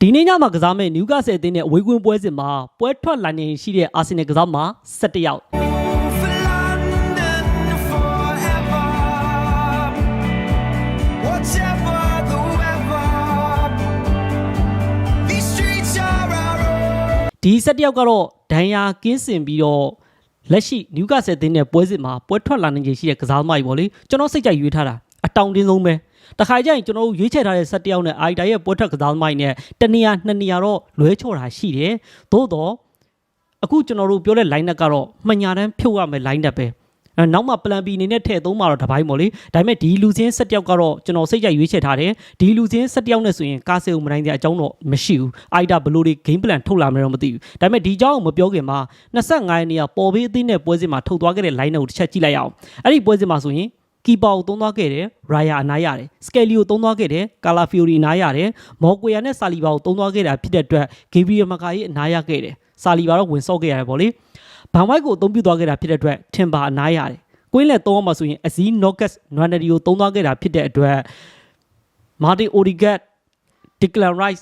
ဒီနေ့ညမှာကစားမဲ့နျူကာဆယ်အသင်းနဲ့အဝေးကွင်းပွဲစဉ်မှာပွဲထွက်လာနေရှိတဲ့အာဆင်နယ်ကစားမှာ17ယောက် For London forever. Whatever the weather, these streets are our own. ဒီ17ယောက်ကတော့ဒဏ်ရာကင်းစင်ပြီးတော့လက်ရှိနျူကာဆယ်အသင်းနဲ့ပွဲစဉ်မှာပွဲထွက်လာနေကြရှိတဲ့ကစားသမားကြီးပေါ့လေကျွန်တော်စိတ်ကြိုက်ရွေးထားတာအတောင်တင်းဆုံးပဲ တခါကျရင်ကျွန်တော်တို့ရွေးချယ်ထားတဲ့17ယောက်နဲ့အိုင်တာရဲ့ပွဲထွက်ကစားသမားကြီးနဲ့တနေရာနှစ်နေရာတော့လွဲချော်တာရှိတယ်သို့တော့အခုကျွန်တော်တို့ပြောတဲ့ line up ကတော့မှညာတန်းဖြုတ်ရမယ် line up ပဲအဲနောက်မှ plan B အနေနဲ့ထည့်သုံးမှာတော့တစ်ပိုင်းပေါ့လေဒါပေမဲ့ဒီလူချင်းဆက်တယောက်ကတော့ကျွန်တော်စိတ်ကြရွေးချယ်ထားတယ်ဒီလူချင်းဆက်တယောက်နဲ့ဆိုရင်ကားစေုံမနိုင်တဲ့အကြောင်းတော့မရှိဘူးအိုက်တာဘယ်လိုတွေ game plan ထုတ်လာမလဲတော့မသိဘူးဒါပေမဲ့ဒီအကြောင်းကိုမပြောခင်မှာ25ရက်နေ့ကပေါ်ဘေးအသင်းနဲ့ပွဲစဉ်မှာထုတ်သွားခဲ့တဲ့ line up ကိုတစ်ချက်ကြည့်လိုက်ရအောင်အဲ့ဒီပွဲစဉ်မှာဆိုရင် ကီပါကိုသုံးသွားခဲ့တယ်ရာယာအနားရတယ်စကယ်လီကိုသုံးသွားခဲ့တယ်ကာလာဖီယိုရီအနားရတယ်မော်ကွေယာနဲ့ဆာလီဘာကိုသုံးသွားခဲ့တာဖြစ်တဲ့အတွက်ဂေဘရီယယ်မကာကြီးအနားရခဲ့တယ်ဆာလီဘာတော့ဝင်ဆော့ခဲ့ရတယ်ပေါ့လေဘန်ဝိုက်ကိုအသုံးပြုသွားခဲ့တာဖြစ်တဲ့အတွက်ထင်ပါအနားရတယ်ကွင်းလက်သုံးအောင်မှာဆိုရင်အဇီးနော့ကတ်နွန်နရီကိုသုံးသွားခဲ့တာဖြစ်တဲ့အတွက်မာတင်အိုဒီဂတ်ဒီကလန်ရိုက်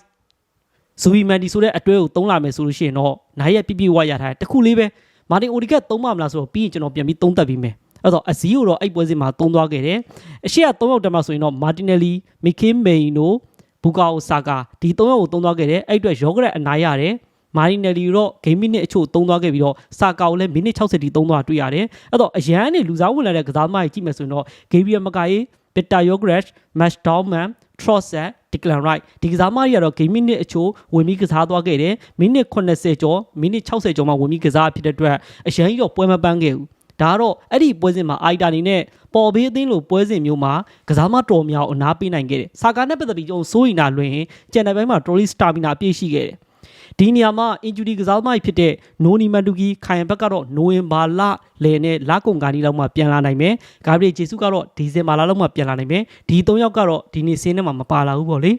ဇူဘီမန်ဒီဆိုတဲ့အတွဲကိုသုံးလာမယ်ဆိုလို့ရှိရင်တော့နိုင်ရပြပြဝရထားတယ်တခုလေးပဲမာတင်အိုဒီဂတ်သုံးပါမလားဆိုတော့ပြီးရင်ကျွန်တော်ပြန်ပြီးသုံးသပ်ပြီးမယ် အဲ့တော့အဇီးကိုတော့အဲ့ပွဲစဉ်မှာသုံးသွားခဲ့တယ်အရှိက3ယောက်တည်းမှာဆိုရင်တော့မာတင်နယ်လီမီကင်းမိန်တို့ဘူကာအိုဆာကာဒီ3ယောက်ကိုသုံးသွားခဲ့တယ်အဲ့အတွက်ရောဂရက်အနားရတယ်မာရီနယ်လီတော့ဂိမ်းမိနစ်အချို့သုံးသွားခဲ့ပြီးတော့ဆာကာကိုလည်းမိနစ်60တိသုံးသွားတွေ့ရတယ်အဲ့တော့အရန်နေလူစားဝင်လာတဲ့ကစားသမားကြီးကြည့်မယ်ဆိုရင်တော့ဂေဘရီယယ်မကာယေပစ်တာယောဂရက်မက်ဒေါမန်ထရော့ဆက်ဒီကလန်ရိုက်ဒီကစားမကြီးကတော့ဂိမ်းမိနစ်အချို့ဝင်ပြီးကစားသွားခဲ့တယ်မိနစ်80ကျော်မိနစ်60ကျော်မှဝင်ပြီးကစားဖြစ်တဲ့အတွက်အရန်ကြီးတော့ပွဲမပန်းခဲ့ဘူး ဒါကတော့အဲ့ဒီပွဲစဉ်မှာအိုက်တာနေနဲ့ပေါ်ဘေးအသင်းလိုပွဲစဉ်မျိုးမှာကစားမတော်များအနားပေးနိုင်ခဲ့တယ်။စာကာနဲ့ပတ်သက်ပြီးကျွန်တော်စိုးရိမ်တာလွင်ကျန်တဲ့ဘက်မှာ Trolley Stamina အပြည့်ရှိခဲ့တယ်။ဒီနေရာမှာ injury ကစားသမားဖြစ်တဲ့နိုနီမန်တူကီခိုင်ဘက်ကတော့နိုဝင်ဘာလလယ်နဲ့လကုန်ကာနီလောက်မှပြန်လာနိုင်မယ်။ဂါဘရီဂျေဆုကတော့ဒီဇင်ဘာလလောက်မှပြန်လာနိုင်မယ်။ဒီ၃ယောက်ကတော့ဒီနေ့စင်းထဲမှာမပါလာဘူးပေါ့လေ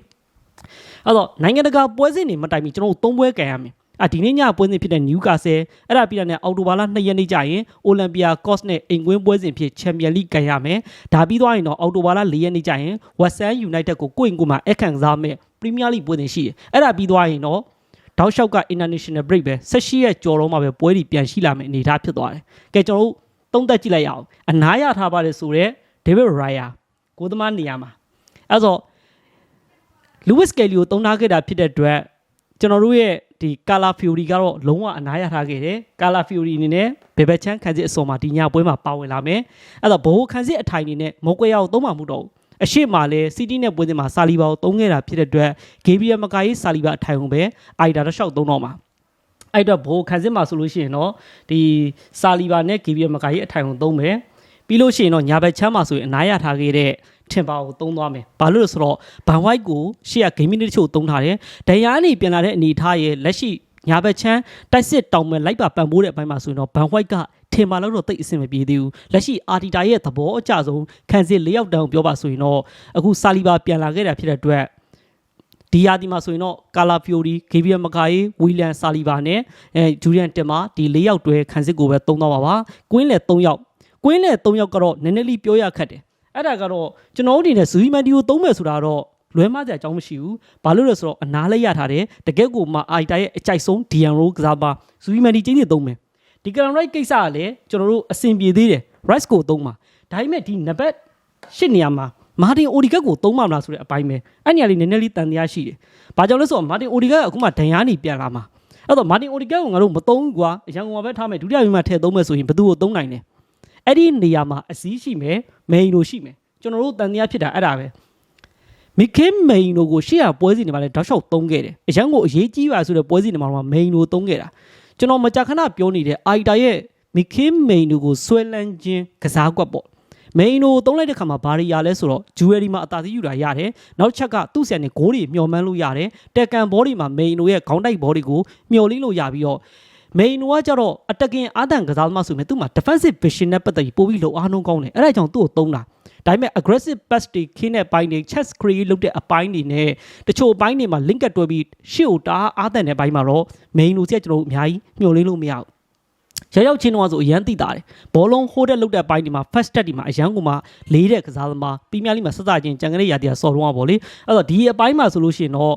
။အဲ့တော့နိုင်ငံတကာပွဲစဉ်တွေမတိုင်မီကျွန်တော်တို့သုံးပွဲကန်ရမယ်။ အာဒီနေ့ညပွဲစဉ်ဖြစ်တဲ့နျူကာဆယ်အဲ့ဒါပြီးတာနဲ့အော်တိုဘာလ2ရက်နေ့ကျရင်အိုလံပီယာကော့စ်နဲ့အိမ်ကွင်းပွဲစဉ်ဖြစ်ချန်ပီယံလိကန်ရမယ်။ဒါပြီးသွားရင်တော့အော်တိုဘာလ4ရက်နေ့ကျရင်ဝက်ဆန်ယူနိုက်တက်ကိုကိုယ့်အိမ်ကိုယ်မှာအခန့်ကစားမယ်ပရီးမီးယားလိပွဲစဉ်ရှိတယ်။အဲ့ဒါပြီးသွားရင်တော့တောက်လျှောက်က international break ပဲ18ရက်ကြော်တော့မှပဲပွဲတွေပြန်ရှိလာမယ်အနေအထားဖြစ်သွားတယ်။ကဲကျွန်တော်တို့သုံးသက်ကြည့်လိုက်ရအောင်။အနားရထားပါတယ်ဆိုတော့ David Raya ကိုသမားနေရာမှာအဲ့တော့ Lewis Kelly ကိုတုံးထားခဲ့တာဖြစ်တဲ့အတွက်ကျွန်တော်တို့ရဲ့ ဒီကာလာဖီယိုရီကတော့လုံးဝအနားရထားခဲ့တယ်ကာလာဖီယိုရီအနေနဲ့ဘေဘက်ချန်ခန်းစစ်အစော်မှာဒီညပွဲမှာပါဝင်လာမယ်အဲ့တော့ဘိုးခန်းစစ်အထိုင်အနေနဲ့မော်ကွေယာကိုသုံးမှမှုတော့ဘူးအရှိမလဲစီးတီးနဲ့ပွဲစဉ်မှာဆာလီဘာကိုသုံးခဲ့တာဖြစ်တဲ့အတွက်ဂေဘရီယယ်မကာရေးဆာလီဘာအထိုင်ကိုပဲအိုက်ဒါတော့ရှောက်သုံးတော့မှာအဲ့တော့ဘိုးခန်းစစ်မှာဆိုလို့ရှိရင်တော့ဒီဆာလီဘာနဲ့ဂေဘရီယယ်မကာရေးအထိုင်ကိုသုံးမယ်ပြီးလို့ရှိရင်တော့ညာဘက်ချမ်းမှာဆိုရင်အနားရထားခဲ့တဲ့ ထင်ပါကိုသုံးသွားမယ်။ဘာလို့လဲဆိုတော့ဘန်ဝိုက်ကိုရှေ့ကဂိမ်းမီနစ်တချို့သုံးထားတယ်။ဒန်ယာကနေပြန်လာတဲ့အနေအထားရဲ့လက်ရှိညာဘက်ချမ်းတိုက်စစ်တောင်မဲ့လိုက်ပါပံ့ပိုးတဲ့အပိုင်းမှာဆိုရင်တော့ဘန်ဝိုက်ကထင်ပါလို့တော့တိတ်အဆင်မပြေသေးဘူး။လက်ရှိအာတီတာရဲ့သဘောအကျဆုံးခံစစ်၄ယောက်တောင်ပြောပါဆိုရင်တော့အခုဆာလီဘာပြန်လာခဲ့တာဖြစ်တဲ့အတွက်ဒီယာဒီမှာဆိုရင်တော့ကာလာဖီယိုရီဂေဗီယယ်မကာယေဝီလန်ဆာလီဘာနဲ့အဲဂျူရီယန်တင်မာဒီ၄ယောက်တွဲခံစစ်ကိုပဲသုံးတော့ပါပါ။ကွင်းလေ၃ယောက်ကွင်းလေ၃ယောက်ကတော့နည်းနည်းလေးပြောရခက်တယ်။ အဲ့ဒါကတော့ကျွန်တော်တို့အနေနဲ့ဇူရီမန်ဒီကိုသုံးမယ်ဆိုတာတော့လွဲမစရာအကြောင်းမရှိဘူး။ဘာလို့လဲဆိုတော့အနားလေးရထားတယ်။တကယ့်ကိုမှအိုက်တာရဲ့အကြိုက်ဆုံးဒီယန်ရိုကစားပါဇူရီမန်ဒီချင်းနေသုံးမယ်။ဒီကရန်ရိုက်ကိစ္စကလည်းကျွန်တော်တို့အဆင်ပြေသေးတယ်။ rice ကိုသုံးပါ။ဒါပေမဲ့ဒီနံပါတ်၈နေရာမှာမာတင်အိုဒီဂတ်ကိုသုံးမှမလားဆိုတဲ့အပိုင်းပဲ။အဲ့နေရာလေးနည်းနည်းလေးတန်တရားရှိတယ်။ဘာကြောင့်လဲဆိုတော့မာတင်အိုဒီဂတ်ကအခုမှဒန်ယာနေပြန်လာမှာ။အဲ့တော့မာတင်အိုဒီဂတ်ကိုငါတို့မသုံးဘူးကွာ။ရန်ကုန်မှာပဲထားမယ်ဒုတိယပိုင်းမှာထည့်သုံးမယ်ဆိုရင်ဘယ်သူကိုသုံးနိုင်လဲ။ အဲ့ဒီနေရာမှာအစည်းရှိမယ်။မိန်လိုရှိမယ်။ကျွန်တော်တို့တန်တရားဖြစ်တာအဲ့ဒါပဲမီခင်မိန်တို့ကိုရှေ့ရပွဲစီနေမှာလဲတောက်လျှောက်သုံးခဲ့တယ်အရန်ကိုအရေးကြီးပါဆိုတဲ့ပွဲစီနေမှာတော့မိန်တို့သုံးခဲ့တာကျွန်တော်မကြာခဏပြောနေတဲ့အိုက်တာရဲ့မီခင်မိန်တို့ကိုဆွဲလန်းခြင်းကစားကွက်ပေါ့မိန်တို့သုံးလိုက်တဲ့ခါမှာဘာတွေရလဲဆိုတော့ဂျူဝယ်ရီမှာအသာစီးယူတာရတယ်နောက်ချက်ကသူ့ဆန်နဲ့ဂိုးတွေမျော်မှန်းလို့ရတယ်တက်ကန်ဘောဒီမှာမိန်တို့ရဲ့ခေါင်းတိုက်ဘောဒီကိုမျော်လင်းလို့ရပြီးတော့ မိန်နိုကကြတော့အတက်ကင်အာတန်ကစားသမားဆိုရင်သူ့မှာ defensive vision နဲ့ပတ်သက်ပြီးပို့ပြီးလုံအားနှုံးကောင်းတယ်အဲ့ဒါကြောင့်သူ့ကိုသုံးတာဒါပေမဲ့ aggressive pass တွေခင်းတဲ့ပိုင်းတွေ chess create လုပ်တဲ့အပိုင်းတွေနဲ့တချို့အပိုင်းတွေမှာ link ကတွဲပြီးရှေ့ကိုတားအာတန်တဲ့ပိုင်းမှာတော့ main လို့ဆက်ကျွန်တော်တို့အများကြီးမျှော်လင့်လို့မရဘူးရောက်ရောက်ချင်းတော့ဆိုအရန်တိတာတယ်ဘောလုံးဟိုးတဲ့လုတ်တဲ့ပိုင်းဒီမှာ first step ဒီမှာအရန်ကိုမှလေးတဲ့ကစားသမားပြီးမြလိမှာစစချင်းကြံကလေးရာတီယာဆော်တော့ပါဗောလေအဲ့တော့ဒီအပိုင်းမှာဆိုလို့ရှိရင်တော့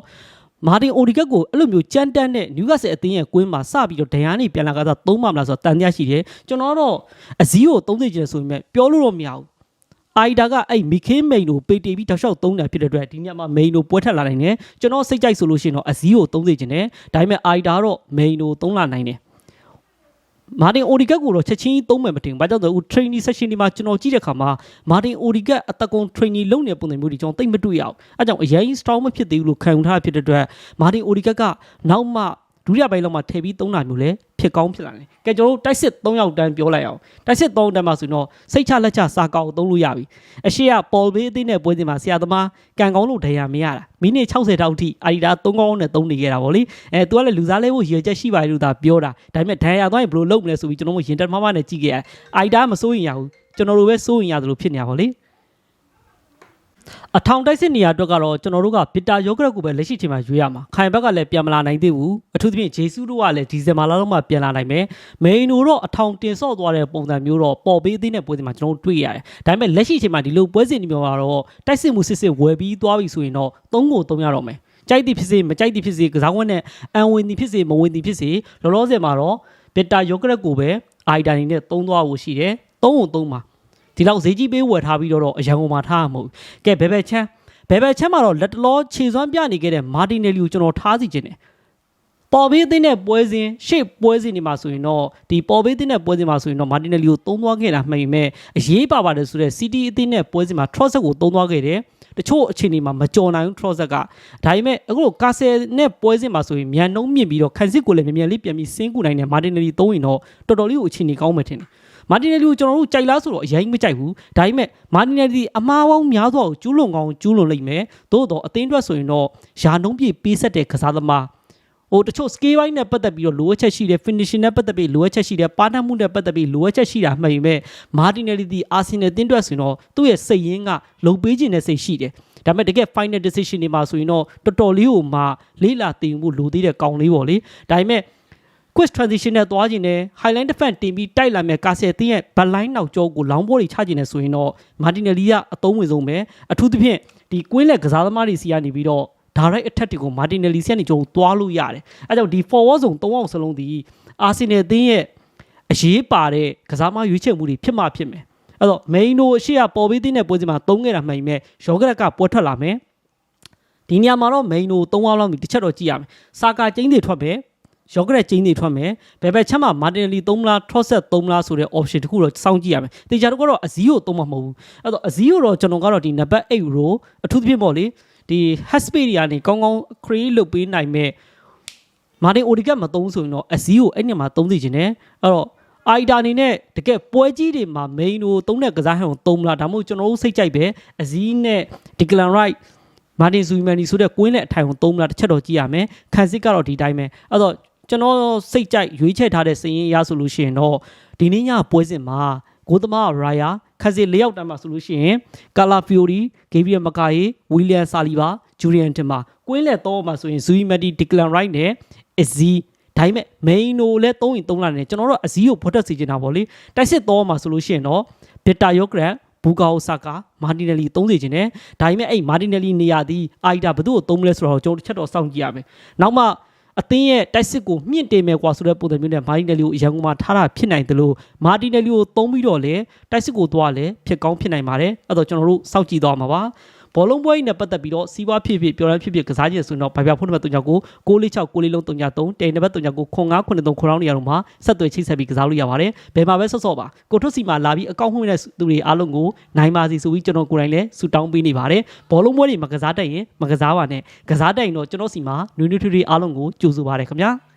မာတင်အိုဒီကက်ကိုအဲ့လိုမျိုးကြမ်းတမ်းတဲ့နျူကာဆယ်အသင်းရဲ့ကွင်းမှာစပြီးတော့ဒဏ်ရာနေပြန်လာကစားသုံးမှမလားဆိုတော့တန်တရားရှိတယ်ကျွန်တော်တော့အစည်းကိုသုံးသိချင်တယ်ဆိုပေမဲ့ပြောလို့တော့မရဘူးအိုင်ဒါကအဲ့မီခင်းမိန်ကိုပေတီပြီးတောက်လျှောက်သုံးတာဖြစ်တဲ့အတွက်ဒီညမှာမိန်ကိုပွဲထက်လာနိုင်တယ်ကျွန်တော်စိတ်ကြိုက်ဆိုလို့ရှိရင်တော့အစည်းကိုသုံးသိချင်တယ်ဒါပေမဲ့အိုင်ဒါတော့မိန်ကိုသုံးလာနိုင်တယ် မာတင်အိုဒီကက်ကိုတော့ချက်ချင်းကြီးသုံးမယ်မတင်ဘူး။ဘာကြောင့်လဲဆို training session ဒီမှာကျွန်တော်ကြည့်တဲ့အခါမှာမာတင်အိုဒီကက်အတကုံ training လုပ်နေတဲ့ပုံစံမျိုးတွေကျွန်တော်သိပ်မတွေ့ရဘူး။အဲကြောင့်အရင် strong မဖြစ်သေးဘူးလို့ခံယူထားဖြစ်တဲ့အတွက်မာတင်အိုဒီကက်ကနောက်မှ ဒုတိယပိုင်းလောက်မှထည့်ပြီးသုံးတာမျိုးလည်းဖြစ်ကောင်းဖြစ်လာတယ်။ကဲကျွန်တော်တို့တိုက်စစ်3ယောက်တန်းပြောလိုက်အောင်။တိုက်စစ်3တန်းမှာဆိုရင်တော့စိတ်ချလက်ချစာကောက်သုံးလို့ရပြီ။အရှိကပေါ်ဘေးအသိနဲ့ပွဲစဉ်မှာဆရာသမားကန်ကောင်းလို့ဒဏ်ရာမရတာ။မိနစ်60တောက်ထိအာဒီတာ3ကောင်းနဲ့သုံးနေခဲ့တာဗောလေ။အဲသူကလည်းလူစားလဲဖို့ရည်ရွယ်ချက်ရှိပါလေလို့သာပြောတာ။ဒါပေမဲ့ဒဏ်ရာသွားရင်ဘယ်လိုလုပ်မလဲဆိုပြီးကျွန်တော်တို့ရင်တက်မမနဲ့ကြည့်ခဲ့ရ။အာဒီတာမစိုးရင်ရဘူး။ကျွန်တော်တို့ပဲစိုးရင်ရတယ်လို့ဖြစ်နေတာဗောလေ။ အထောင်တိုက်စစ်နေရာအတွက်ကတော့ကျွန်တော်တို့ကဗစ်တာယောဂရက်ကိုပဲလက်ရှိချိန်မှာရွေးရမှာခိုင်ဘက်ကလည်းပြန်မလာနိုင်သေးဘူးအထူးသဖြင့်ဂျေဆုတို့ကလည်းဒီဇင်ဘာလလောက်မှပြန်လာနိုင်မယ်မိန်နိုတော့အထောင်တင်ဆော့သွားတဲ့ပုံစံမျိုးတော့ပေါ်ပေးသေးတဲ့ပွဲစဉ်မှာကျွန်တော်တို့တွေ့ရတယ်ဒါပေမဲ့လက်ရှိချိန်မှာဒီလိုပွဲစဉ်တွေမျိုးကတော့တိုက်စစ်မှုစစ်စစ်ဝယ်ပြီးသွားပြီဆိုရင်တော့၃ကို၃ရတော့မယ်ကြိုက်သည်ဖြစ်စေမကြိုက်သည်ဖြစ်စေကစားဝတ်နဲ့အန်ဝင်သည်ဖြစ်စေမဝင်သည်ဖြစ်စေလောလောဆယ်မှာတော့ဗစ်တာယောဂရက်ကိုပဲအိုင်ဒန်နေနဲ့သုံးသွားဖို့ရှိတယ်၃ကို၃မှာ ဒီလောက်ဈေးကြီးပေးဝယ်ထားပြီးတော့အရန်ကုန်မှာထားမှာမဟုတ်ဘူးကဲဘယ်ဘက်ချမ်းဘယ်ဘက်ချမ်းမှာတော့လက်တလောခြေစွမ်းပြနေခဲ့တဲ့မာတင်နယ်လီကိုကျွန်တော်ထားစီခြင်းတယ်ပေါ်ဘေးသိတဲ့ပွဲစဉ်ရှေ့ပွဲစဉ်ဒီမှာဆိုရင်တော့ဒီပေါ်ဘေးသိတဲ့ပွဲစဉ်မှာဆိုရင်တော့မာတင်နယ်လီကိုသုံးသွားခဲ့တာမှန်ပေမဲ့အရေးပါပါတယ်ဆိုတော့ City အသင်းနဲ့ပွဲစဉ်မှာ Trosset ကိုသုံးသွားခဲ့တယ်တချို့အချိန်တွေမှာမကြော်နိုင်ဘူး Trosset ကဒါပေမဲ့အခုလိုကာဆယ်နဲ့ပွဲစဉ်မှာဆိုရင်မြန်နှုံးမြင့်ပြီးတော့ခန်းစစ်ကိုလည်းမြန်မြန်လေးပြန်ပြီးဆင်းကူနိုင်တယ်မာတင်နယ်လီသုံးရင်တော့တော်တော်လေးကိုအချိန်ကြီးကောင်းမယ်ထင်တယ် မာတင်နယ်လီကိုကျွန်တော်တို့ကြိုက်လားဆိုတော့အရင်မကြိုက်ဘူးဒါပေမဲ့မာတင်နယ်လီအမားပေါင်းများစွာကိုကျူးလွန်ကောင်းကျူးလွန်လိမ့်မယ်သို့တော့အသင်းအတွက်ဆိုရင်တော့ယာနှုံးပြည့်ပေးဆက်တဲ့ကစားသမားဟိုတချို့ scale ဘိုင်းနဲ့ပတ်သက်ပြီးတော့လိုအပ်ချက်ရှိတယ် finishing နဲ့ပတ်သက်ပြီးလိုအပ်ချက်ရှိတယ်ပါနှံ့မှုနဲ့ပတ်သက်ပြီးလိုအပ်ချက်ရှိတာမှန်ပေမဲ့မာတင်နယ်လီဒီအာဆင်နယ်တင်းတွက်ဆိုရင်တော့သူ့ရဲ့စိတ်ရင်းကလုံပေးခြင်းနဲ့စိတ်ရှိတယ်ဒါပေမဲ့တကယ် final decision တွေမှာဆိုရင်တော့တော်တော်လေးကိုမှလေးလာတင်မှုလိုသေးတဲ့ကောင်းလေးပေါ့လေဒါပေမဲ့ quick transition နဲ့သွားခြင်းနဲ့ highline defense တင်ပြီးတိုက်လာမဲ့ကာဆယ်တင်းရဲ့ backline နောက်ကျောကိုလောင်းဘောတွေချခြင်းနဲ့ဆိုရင်တော့မာတင်နယ်လီကအသုံးဝင်ဆုံးပဲအထူးသဖြင့်ဒီကွင်းလက်ကစားသမားတွေစီကနေပြီးတော့ direct attack တွေကိုမာတင်နယ်လီစီကနေကျွန်တော်သွားလို့ရတယ်အဲကြောင့်ဒီ forward zone ၃အောင်စလုံးဒီအာဆင်နယ်တင်းရဲ့အရေးပါတဲ့ကစားသမားရွေးချယ်မှုတွေဖြစ်မှဖြစ်မယ်အဲ့တော့ main တို့အရှိကပေါ်ပြီးတင်းတဲ့ပွဲစဉ်မှာသုံးခဲ့တာမှန်ပေမဲ့ရောဂရက်ကပွဲထွက်လာမယ်ဒီနေရာမှာတော့ main တို့၃အောင်လောက်ပြီးတစ်ချက်တော့ကြည့်ရမယ်စာကာကျင်းတွေထွက်မ ယ်ရောဂရက်ကျင်းတွေထွက်မယ်ဘယ်ဘက်ချက်မှာမာတင်လီ3လား trosset 3လားဆိုတဲ့ option တခုတော့စောင့်ကြည့်ရမယ်တေချာတော့ကတော့အဇီးကိုသုံးမှာမဟုတ်ဘူးအဲ့တော့အဇီးကိုတော့ကျွန်တော်ကတော့ဒီနံပါတ်8 row အထူးသဖြင့်ပေါ့လေဒီ haspace တွေကနေကောင်းကောင်း create လုပ်ပေးနိုင်မဲ့မာတင်အိုဒီကတ်မသုံးဆိုရင်တော့အဇီးကိုအဲ့ညမှာသုံးသိချင်တယ်အဲ့တော့အိုင်တာအနေနဲ့တကယ်ပွဲကြီးတွေမှာ main ကိုသုံးတဲ့ကစားဟန်ကိုသုံးမလားဒါမှမဟုတ်ကျွန်တော်တို့စိတ်ကြိုက်ပဲအဇီးနဲ့ Declan Wright မာတင်ဇူမန်နီဆိုတဲ့ကွင်းလက်အထိုင်ကိုသုံးမလားတစ်ချက်တော့ကြည့်ရမယ်ခန်းစစ်ကတော့ဒီတိုင်းပဲအဲ့တော့ ကျွန်တော်စိတ်ကြိုက်ရွေးချယ်ထားတဲ့စည်ရင်အရဆိုလို့ရှိရင်တော့ဒီနေ့ညပွဲစဉ်မှာဂိုးသမားရာယာခန်းစစ်၄ယောက်တန်းမှာဆိုလို့ရှိရင်ကာလာဖီယိုရီဂေဗီယယ်မကာယေဝီလီယမ်ဆာလီဘာဂျူရီယန်တင်မာကွင်းလက်တော့မှာဆိုရင်ဇူယီမက်တီဒီကလန်ရိုက်နဲ့အဇီဒါပေမဲ့ main နိုလည်းသုံးရင်သုံးလာတယ်ကျွန်တော်တို့အဇီးကိုဖွက်တက်စီချင်တာပေါ့လေတိုက်စစ်တော့မှာဆိုလို့ရှိရင်တော့ဘစ်တာယောဂရက်ဘူကာအိုဆာကာမာတီနယ်လီသုံးစီခြင်းတယ်ဒါပေမဲ့အဲ့မာတီနယ်လီနေရာဒီအိုက်တာဘယ်သူ့ကိုသုံးမလဲဆိုတော့ကျွန်တော်တစ်ချက်တော့စောင့်ကြည့်ရမယ်နောက်မှ အသင်းရဲ့တိုက်စစ်ကိုမြင့်တင်မယ်ကွာဆိုတဲ့ပုံစံမျိုးနဲ့မာတီနယ်လီကိုအရန်ကုန်မှာထားတာဖြစ်နိုင်တယ်လို့မာတီနယ်လီကိုသုံးပြီးတော့လေတိုက်စစ်ကိုသွားလဲဖြစ်ကောင်းဖြစ်နိုင်ပါတယ်အဲ့တော့ကျွန်တော်တို့စောင့်ကြည့်သွားမှာပါ ဘောလုံးပွဲနဲ့ပတ်သက်ပြီးတော့စီးပွားဖြစ်ဖြစ်ပြောရဖြစ်ဖြစ်ကစားခြင်းဆိုရင်တော့ဗိုင်ဗျာဖုန်းနံပါတ်39ကို646 6လေးလုံး39တိန်နံပါတ်39ကို0993ခေါင်းနေရာတော့မှာဆက်သွယ်ချိတ်ဆက်ပြီးကစားလို့ရပါတယ်ဘယ်မှာပဲဆော့ဆော့ပါကိုထွတ်စီမှာလာပြီးအကောင့်မှွှင့်တဲ့သူတွေအားလုံးကိုနိုင်ပါစီဆိုပြီးကျွန်တော်ကိုယ်တိုင်လည်းဆူတောင်းပေးနေပါတယ်ဘောလုံးပွဲတွေမကစားတတ်ရင်မကစားပါနဲ့ကစားတတ်ရင်တော့ကျွန်တော်စီမှာနွေးနွေးထွေးထွေးအားလုံးကိုကြိုဆိုပါရခင်ဗျာ